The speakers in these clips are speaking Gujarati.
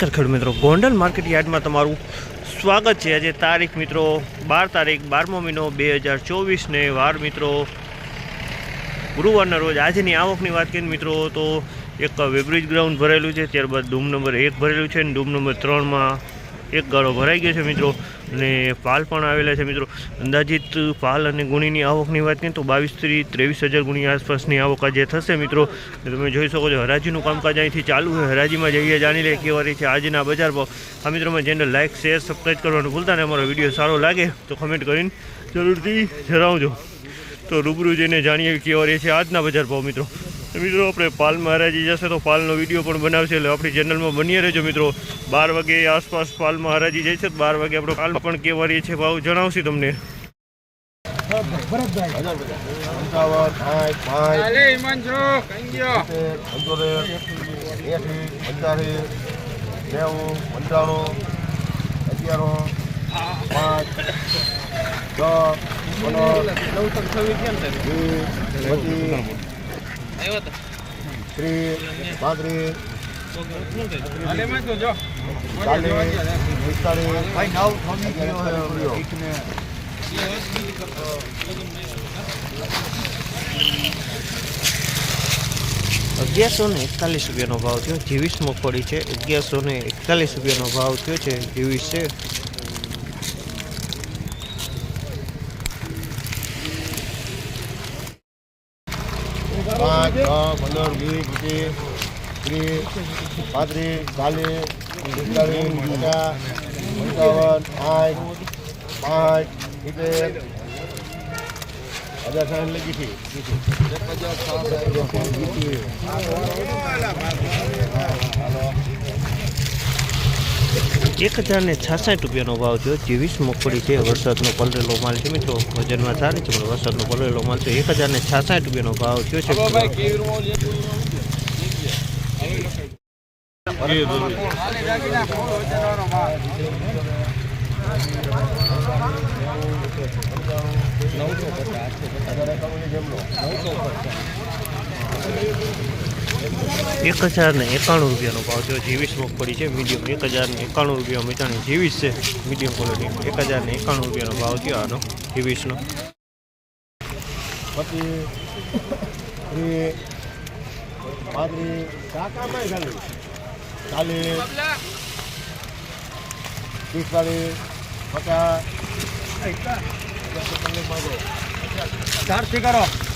નમસ્કાર ખેડૂત મિત્રો. ગોંડલ માર્કેટ યાર્ડમાં તમારું સ્વાગત છે. આજે તારીખ મિત્રો બાર તારીખ બારમો મહિનો બે હજાર ચોવીસને વાર મિત્રો ગુરુવારના રોજ આજની આવકની વાત કરીએ મિત્રો, તો એક વેબ્રિજ ગ્રાઉન્ડ ભરેલું છે. ત્યારબાદ ડૂમ નંબર એક ભરેલું છે અને ડૂમ નંબર ત્રણમાં એક ગાળો ભરાઈ ગયો છે મિત્રો. અને પાલ પણ આવેલા છે મિત્રો. અંદાજિત પાલ અને ગુણીની આવકની વાત કરીએ તો બાવીસથી ત્રેવીસ હજાર ગુણી આસપાસની આવક આજે થશે મિત્રો. તમે જોઈ શકો છો, હરાજીનું કામકાજ અહીંથી ચાલુ છે. હરાજીમાં જઈએ, જાણી લે કેવા રહી છે આજના બજાર ભાવ. આ મિત્રોમાં ચેનલ લાઇક શેર સબસ્ક્રાઈબ કરવાનું ભૂલતા ને અમારો વીડિયો સારો લાગે તો કમેન્ટ કરીને જરૂરથી જણાવજો. તો રૂબરૂ જઈને જાણીએ કેવા રહે છે આજના બજાર ભાવ મિત્રો. મિત્રો આપણે પાલ મહારાજી જશે તો પાલનો વીડિયો પણ બનાવશે. એટલે આપણી ચેનલમાં બની રહેજો મિત્રો. બાર વાગે આસપાસ પાલમાં મહારાજી જાય છે તો બાર વાગે આપણો પાલ પણ કેવા છે. ભાવ જણાવશે તમને. નેવું પંચાણું અગિયારો પાંચ દસ પંદર અગિયારસો ને એકતાલીસ રૂપિયાનો ભાવ થયો. જેવીસ મગફળી છે. અગિયારસો ને એકતાલીસ રૂપિયાનો ભાવ થયો છે. જેવીસ છે પાંચ છ પંદર વીસ પચીસ ત્રીસ પાંત્રીસ ચાલીસ પિસ્તાલીસ પચાસ પંચાવન સાઠ પાંચ સિત્તેર હજાર સાઠ લખી છે એક હજાર ને છાસઠ રૂપિયાનો ભાવ થયો. જેવીસ મગફળી છે વરસાદનો પલરેલો માલ છે મિત્રો. વજનમાં સારી છે પણ વરસાદનો પલરેલો માલ છે. એક હજાર ને છાસઠ રૂપિયાનો ભાવ થયો છે. ભાઈ કેવી નવસો લે એક હજાર ને એકાણું રૂપિયાનો ભાવ થયો. જીવીસ મગફળી છે મીડિયમ એક હજાર ને એકાણું રૂપિયા મીઠાની જીવીસ છે મીડિયમ ક્વોલિટી એક હજાર ને એકાણું રૂપિયાનો ભાવ થયો આનો જીવીસનો ચારથી કરો.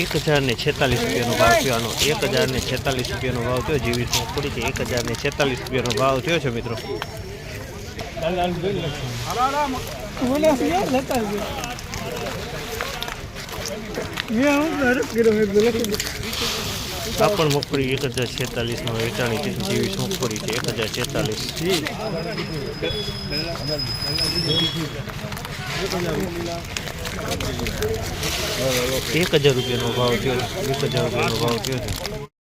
એક હજાર ને છેતાલીસ રૂપિયાનો ભાવ થયો. આનો એક હજાર ને છેતાલીસ રૂપિયાનો ભાવ થયો. જેવી મગફળી છે. એક હજાર ને છેતાલીસ રૂપિયાનો ભાવ થયો છે, મિત્રો. આ પણ મગફળી એક હજાર છેતાલીસમાં વેચાણી છે. જેવી મગફળી છે. એક હજાર છેતાલીસ. એક હજાર રૂપિયાનો ભાવ થયો એક હજાર રૂપિયાનો ભાવ થયો છે.